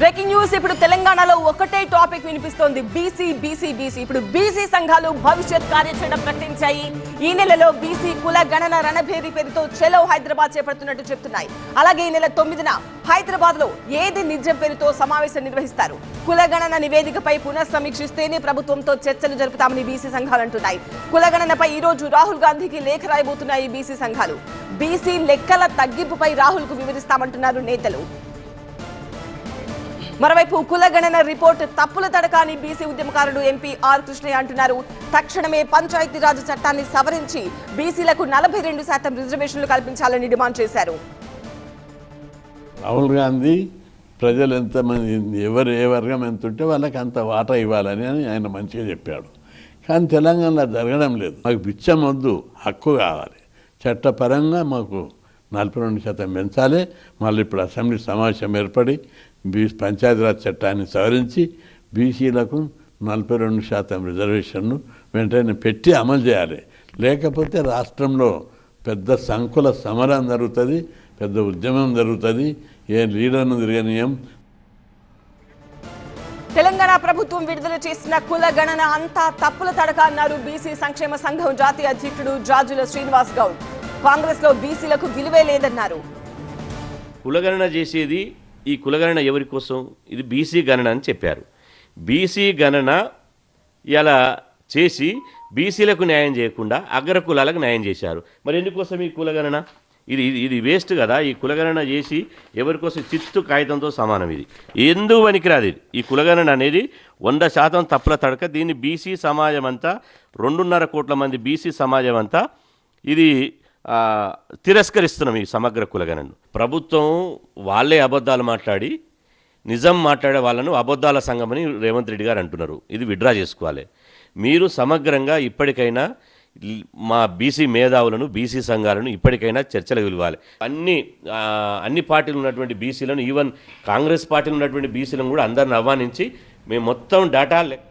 Breaking news. ఇప్పుడు తెలంగాణలో ఒకటే టాపిక్ వినిపిస్తోంది. BC BC BC. ఇప్పుడు బీసీ సంఘాలు భవిష్యత్ కార్యాచరణ ప్రకటించాయి. ఈ నెలలో బీసీ కుల గణన రణభేరి పేరుతో చెలో హైదరాబాద్ చేపడుతున్నట్టు చెప్తున్నాయి. అలాగే ఈ నెల తొమ్మిదిన హైదరాబాద్లో ఏది నిజం పేరుతో సమావేశం నిర్వహిస్తారు? కులగణన నివేదికపై పునఃసమీక్షిస్తేనే ప్రభుత్వంతో చర్చలు జరుపుతామని బీసీ సంఘాలు అంటున్నాయి. కులగణనపై ఈ రోజు రాహుల్ గాంధీకి లేఖ రాయబోతున్నాయి బీసీ సంఘాలు. బీసీ లెక్కల తగ్గింపుపై రాహుల్కు వివరిస్తామంటున్నారు నేతలు. మరోవైపు కులగణన రిపోర్ట్ తప్పుల తడకాని బీసీ ఉద్యమకారుడు ఎంపీ ఆర్ కృష్ణయ్య అంటున్నారు. తక్షణమే పంచాయతీరాజ్ చట్టాన్ని సవరించి బీసీలకు నలభై రెండు శాతం రిజర్వేషన్లు కల్పించాలని డిమాండ్ చేశారు. రాహుల్ గాంధీ ప్రజలు ఎంతమంది ఎవరు ఏ వర్గం ఎంత ఉంటే వాళ్ళకి అంత వాటా ఇవ్వాలని అని ఆయన మంచిగా చెప్పాడు. కానీ తెలంగాణలో జరగడం లేదు. మాకు బిచ్చం వద్దు హక్కు కావాలి. చట్టపరంగా మాకు నలభై రెండు శాతం పెంచాలి. మళ్ళీ ఇప్పుడు అసెంబ్లీ సమావేశం ఏర్పడి బీ పంచాయతీరాజ్ చట్టాన్ని సవరించి బీసీలకు నలభై రెండు శాతం రిజర్వేషన్ను వెంటనే పెట్టి అమలు చేయాలి. లేకపోతే రాష్ట్రంలో పెద్ద సంకుల సమరం జరుగుతుంది పెద్ద ఉద్యమం జరుగుతుంది ఏ లీడర్ను తిరగనీయం. తెలంగాణ ప్రభుత్వం విడుదల చేసిన కుల గణన అంతా తప్పుల తడక అన్నారు బీసీ సంక్షేమ సంఘం జాతీయ అధ్యక్షుడు జాజుల శ్రీనివాస్ గౌడ్. కాంగ్రెస్లో బీసీలకు విలువే లేదన్నారు. కులగణన చేసేది ఈ కులగణన ఎవరి కోసం? ఇది బీసీ గణన అని చెప్పారు. బీసీ గణన ఇలా చేసి బీసీలకు న్యాయం చేయకుండా అగ్ర కులాలకు న్యాయం చేశారు. మరి ఎందుకోసం ఈ కులగణన? ఇది ఇది ఇది వేస్ట్ కదా. ఈ కులగణన చేసి ఎవరికోసం చిత్తు కాగితంతో సమానం ఇది. ఎందుకు పనికిరాదు ఇది? ఈ కులగణన అనేది వంద శాతం తప్పుల తడక. దీన్ని బీసీ సమాజం అంతా రెండున్నర కోట్ల మంది బీసీ సమాజం అంతా ఇది తిరస్కరిస్తున్నాం ఈ సమగ్ర కులగణను. ప్రభుత్వం వాళ్ళే అబద్ధాలు మాట్లాడి నిజం మాట్లాడే వాళ్ళను అబద్ధాల సంఘమని రేవంత్ రెడ్డి గారు అంటున్నారు. ఇది విడ్రా చేసుకోవాలి. మీరు సమగ్రంగా ఇప్పటికైనా మా బీసీ మేధావులను బీసీ సంఘాలను ఇప్పటికైనా చర్చలు పిలవాలి. అన్ని అన్ని పార్టీలు ఉన్నటువంటి బీసీలను ఈవెన్ కాంగ్రెస్ పార్టీలు ఉన్నటువంటి బీసీలను కూడా అందరిని ఆహ్వానించి మేము మొత్తం డేటా లెక్క